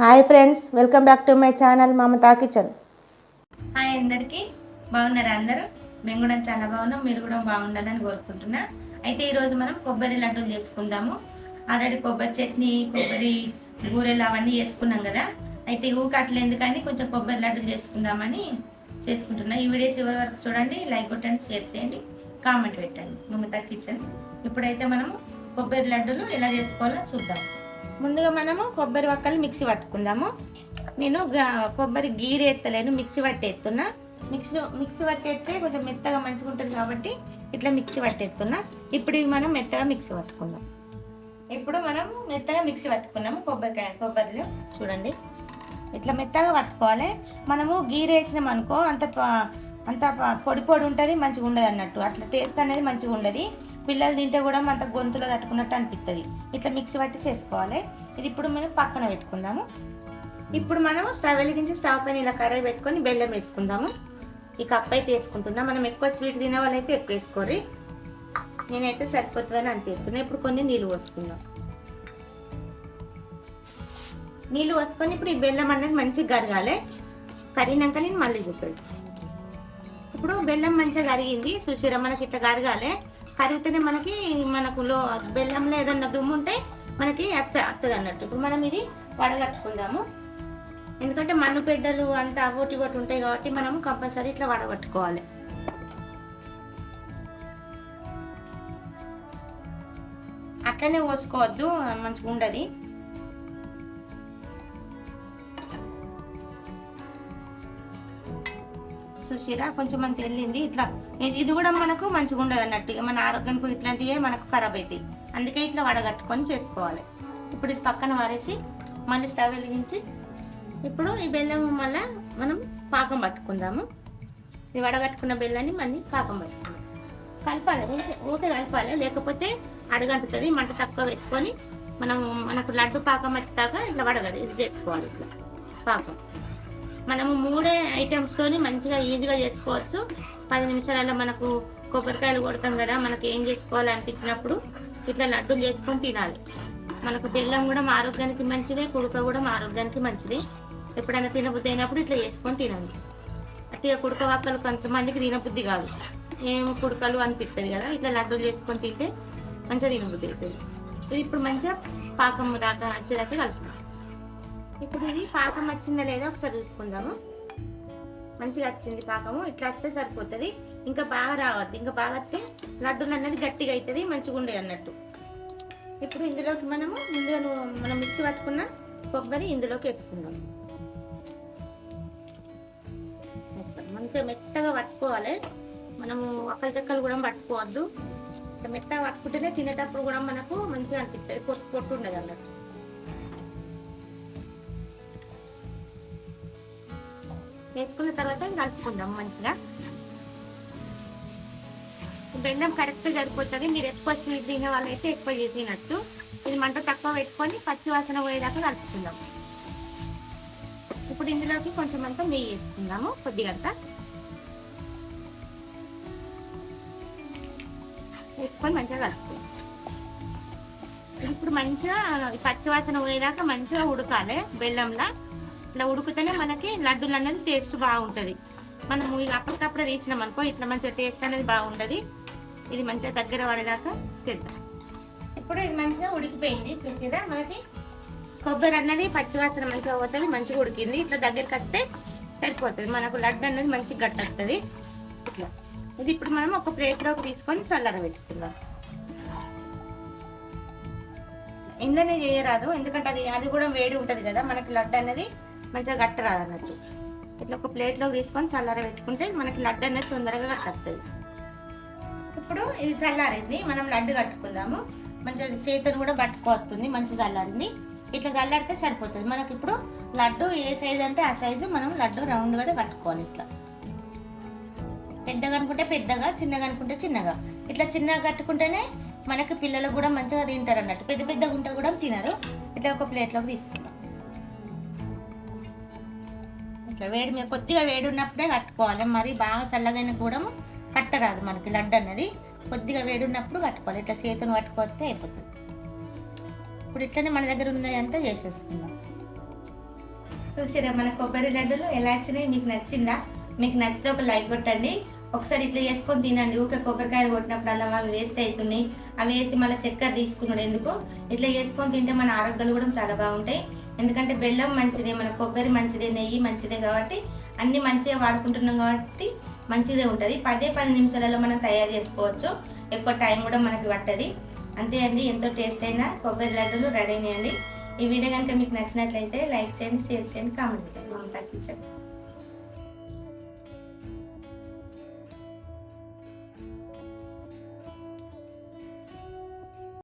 Hi friends welcome back to my channel Mamata Kitchen. Hi అందరికీ బాగున్నారా అందరూ? మేము కూడా చాలా బాగున్నాం మీరు కూడా బాగుండాలని కోరుకుంటున్నా. అయితే ఈరోజు మనం కొబ్బరి లడ్డూలు చేసుకుందాము. ఆల్రెడీ కొబ్బరి చట్నీ కొబ్బరి బూరెలు అవన్నీ చేసుకున్నాం కదా. అయితే ఊకట్లేదు కానీ కొంచెం కొబ్బరి లడ్డూలు చేసుకుందామని చేసుకుంటున్నా. ఈ వీడియోస్ ఎవరి వరకు చూడండి లైక్ కొట్టండి షేర్ చేయండి కామెంట్ పెట్టండి. మమతా కిచెన్. ఇప్పుడైతే మనము కొబ్బరి లడ్డూలు ఎలా చేసుకోవాలో చూద్దాం. ముందుగా మనము కొబ్బరి వక్కలు మిక్సీ పట్టుకుందాము. నేను కొబ్బరి గీరి ఎత్తలేను మిక్సీ పట్టి ఎత్తున్నా మిక్సీ మిక్సీ పట్టి ఎత్తే కొంచెం మెత్తగా మంచిగా ఉంటుంది కాబట్టి ఇట్లా మిక్సీ పట్టి ఎత్తున్నా ఇప్పుడు ఇవి మనం మెత్తగా మిక్సీ పట్టుకుందాం. ఇప్పుడు మనం మెత్తగా మిక్సీ పట్టుకున్నాము కొబ్బరికాయ కొబ్బరిలో. చూడండి. ఇట్లా మెత్తగా పట్టుకోవాలి. మనము గీరేసినాం అనుకో అంత ప- అంత పొడి పొడి ఉంటుంది మంచిగా ఉండదు అన్నట్టు అట్లా టేస్ట్ అనేది మంచిగా ఉండదు పిల్లలు తింటే కూడా మనకు గొంతులో తట్టుకున్నట్టు అనిపిస్తుంది ఇట్లా మిక్సీ పట్టి చేసుకోవాలి. ఇది ఇప్పుడు మనం పక్కన పెట్టుకుందాము. ఇప్పుడు మనము స్టవ్ వెలిగించి స్టవ్ పైన ఇలా కడాయి పెట్టుకొని బెల్లం వేసుకుందాము. ఈ కప్ అయితే వేసుకుంటున్నా. మనం ఎక్కువ స్వీట్ తినే వాళ్ళైతే ఎక్కువ వేసుకోరి. నేనైతే సరిపోతుందని అంత ఎత్తున్నా ఇప్పుడు కొన్ని నీళ్ళు పోసుకుందాం. నీళ్ళు పోసుకొని ఇప్పుడు ఈ బెల్లం అనేది మంచిగా కరగాలి. కరిగినాక నేను మళ్ళీ చెప్పాడు ఇప్పుడు బెల్లం మంచిగా కరిగింది. చూసిరా మనకి ఇట్లా కరగాలి. కరిగితేనే మనకి మనకు లో బెల్లంలో ఏదన్నా దుమ్ము ఉంటే మనకి వస్తుంది అన్నట్టు. ఇప్పుడు మనం ఇది వడగట్టుకుందాము. ఎందుకంటే మన్ను బిడ్డలు అంత అవోటి ఒకటి ఉంటాయి కాబట్టి మనం కంపల్సరీ ఇట్లా వడగట్టుకోవాలి. అట్లనే పోసుకోవద్దు మంచిగా ఉండదు చూసిరా కొంచెం అంత వెళ్ళింది. ఇట్లా ఇది- కూడా మనకు మంచిగా ఉండదు అన్నట్టు. మన ఆరోగ్యానికి ఇట్లాంటివే మనకు ఖరాబ్ అవుతాయి అందుకే ఇట్లా వడగట్టుకొని చేసుకోవాలి. ఇప్పుడు ఇది పక్కన వారేసి మళ్ళీ స్టవ్ వెలిగించి ఇప్పుడు ఈ బెల్లం మళ్ళీ మనం పాకం పట్టుకుందాము. ఇది వడగట్టుకున్న బెల్లాన్ని మళ్ళీ పాకం పట్టుకుందాం. కలపాలి. ఊకే ఊకే కలపాలి. లేకపోతే అడగంటుతుంది మంట తక్కువ పెట్టుకొని మనం మనకు లడ్డు పాకం వచ్చేదాకా ఇట్లా వడగదు ఇది చేసుకోవాలి ఇట్లా పాకం. మనము మూడే ఐటమ్స్తోని మంచిగా ఈజీగా చేసుకోవచ్చు. పది నిమిషాలలో మనకు కొబ్బరికాయలు కొడతాం కదా మనకి ఏం చేసుకోవాలనిపించినప్పుడు ఇట్లా లడ్డూలు చేసుకొని తినాలి. మనకు బెల్లం కూడా మా ఆరోగ్యానికి మంచిదే కుడుక కూడా మా ఆరోగ్యానికి మంచిది. ఎప్పుడైనా తినబుద్ధి అయినప్పుడు ఇట్లా చేసుకొని తినండి. అట్లా కుడక వాక్కలు కొంతమందికి తినబుద్ధి కాదు. ఏం కుడకలు అనిపిస్తుంది కదా ఇట్లా లడ్డూలు చేసుకొని తింటే మంచిగా తినబుద్ధి అవుతుంది ఇది ఇప్పుడు మంచిగా పాకం దాకా వచ్చేదాకా కలుపుతాం ఇప్పుడు ఇది పాకం వచ్చిందా లేదా ఒకసారి చూసుకుందాము. మంచిగా వచ్చింది పాకము. ఇట్లా వస్తే సరిపోతుంది. ఇంకా బాగా రావద్దు. ఇంకా బాగా వస్తే లడ్డూలు అనేది గట్టిగా అవుతుంది మంచిగా ఉండే అన్నట్టు. ఇప్పుడు ఇందులోకి మనము ముందుగా మనం మిక్సీ పట్టుకున్న కొబ్బరి ఇందులోకి వేసుకుందాం. మంచిగా మెత్తగా పట్టుకోవాలి. మనము ఒక్కల చెక్కలు కూడా పట్టుకోవద్దు. మెత్తగా పట్టుకుంటేనే తినేటప్పుడు కూడా మనకు మంచిగా అనిపిస్తుంది. పొట్టు పొట్టు ఉండదు అన్నట్టు. వేసుకున్న తర్వాత కలుపుకుందాం మంచిగా. బెల్లం కరెక్ట్ సరిపోతుంది. మీరు ఎక్కువ స్వీట్ తినే వాళ్ళైతే ఎక్కువ తినచ్చు ఇది మంట తక్కువ పెట్టుకొని పచ్చి వాసన పోయేదాకా కలుపుకుందాం. ఇప్పుడు ఇందులోకి కొంచెం అంతా నెయ్యి వేసుకుందాము. కొద్దిగంత వేసుకొని మంచిగా కలుపుకుందాం. ఇప్పుడు మంచిగా పచ్చివాసన పచ్చి వాసన పోయేదాకా మంచిగా ఉడకాలి బెల్లంలా. ఇట్లా ఉడికితేనే మనకి లడ్డూలు అనేది టేస్ట్ బాగుంటుంది. మనము ఇక అప్పటికప్పుడు తీసినాం అనుకో ఇట్లా మంచిగా టేస్ట్ అనేది బాగుంటుంది. ఇది మంచిగా దగ్గర పడేదాకా చేద్దాం. ఇప్పుడు ఇది మంచిగా ఉడికిపోయింది. చూసారా మనకి కొబ్బరి అన్నది పచ్చివాసన మంచిగా పోతుంది మంచిగా ఉడికింది. ఇట్లా దగ్గరికి వస్తే సరిపోతుంది. మనకు లడ్డు అనేది మంచిగా గట్టొస్తుంది ఇట్లా. ఇది ఇప్పుడు మనం ఒక ప్లేట్లోకి తీసుకొని చల్లర పెట్టుకుందాం. ఇంట్లోనే చేయరాదు. ఎందుకంటే అది అది కూడా వేడి ఉంటుంది కదా. మనకి లడ్డు అనేది మంచిగా గట్టరాదు అన్నట్టు. ఇట్లా ఒక ప్లేట్లోకి తీసుకొని చల్లార పెట్టుకుంటే మనకి లడ్డు అనేది తొందరగా గట్టవుతుంది ఇప్పుడు ఇది చల్లారింది మనం లడ్డు కట్టుకుందాము. మంచిగా చేతిని కూడా పట్టుకొస్తుంది మంచి చల్లారింది. ఇట్లా చల్లారితే సరిపోతుంది. మనకి ఇప్పుడు లడ్డు ఏ సైజు అంటే ఆ సైజు మనం లడ్డు రౌండ్గా కట్టుకోవాలి ఇట్లా. పెద్దగా అనుకుంటే పెద్దగా చిన్నగా అనుకుంటే చిన్నగా. ఇట్లా చిన్నగా కట్టుకుంటేనే మనకి పిల్లలు కూడా మంచిగా తింటారు అన్నట్టు. పెద్ద పెద్దగా ఉంటే కూడా తినరు. ఇట్లా ఒక ప్లేట్లోకి తీసుకుందాం ఇట్లా వేడి మీద కొద్దిగా వేడి ఉన్నప్పుడే కట్టుకోవాలి. మరి బాగా చల్లగైన కూడా కట్టరాదు మనకి లడ్డు అన్నది. కొద్దిగా వేడి ఉన్నప్పుడు కట్టుకోవాలి. ఇట్లా చేతులు కట్టుకోతే అయిపోతుంది. ఇప్పుడు ఇట్లనే మన దగ్గర ఉన్నదంతా చేసేసుకుందాం. చూసిరా మన కొబ్బరి లడ్డూలు ఎలా వచ్చినాయి? మీకు నచ్చిందా? మీకు నచ్చితే ఒక లైక్ కొట్టండి. ఒకసారి ఇట్లా చేసుకొని తినండి. ఊకే కొబ్బరికాయలు కొట్టినప్పుడల్లా అవి వేస్ట్ అవుతున్నాయి. అవి వేసి మళ్ళీ చక్కెర తీసుకున్నాడు ఎందుకు? ఇట్లా చేసుకొని తింటే మన ఆరోగ్యాలు కూడా చాలా బాగుంటాయి. ఎందుకంటే బెల్లం మంచిదే మన కొబ్బరి మంచిదే నెయ్యి మంచిదే కాబట్టి అన్ని మంచిగా వాడుకుంటున్నాం కాబట్టి మంచిదే ఉంటుంది. పదే పది నిమిషాలలో మనం తయారు చేసుకోవచ్చు. ఎక్కువ టైం కూడా మనకి పట్టది. అంతే అండి. ఎంతో టేస్ట్ అయిన కొబ్బరి లడ్డూలు రెడీ అయినాయండి. ఈ వీడియో కనుక మీకు నచ్చినట్లయితే లైక్ చేయండి షేర్ చేయండి కామెంట్ చేయండి మనం తగ్గించండి.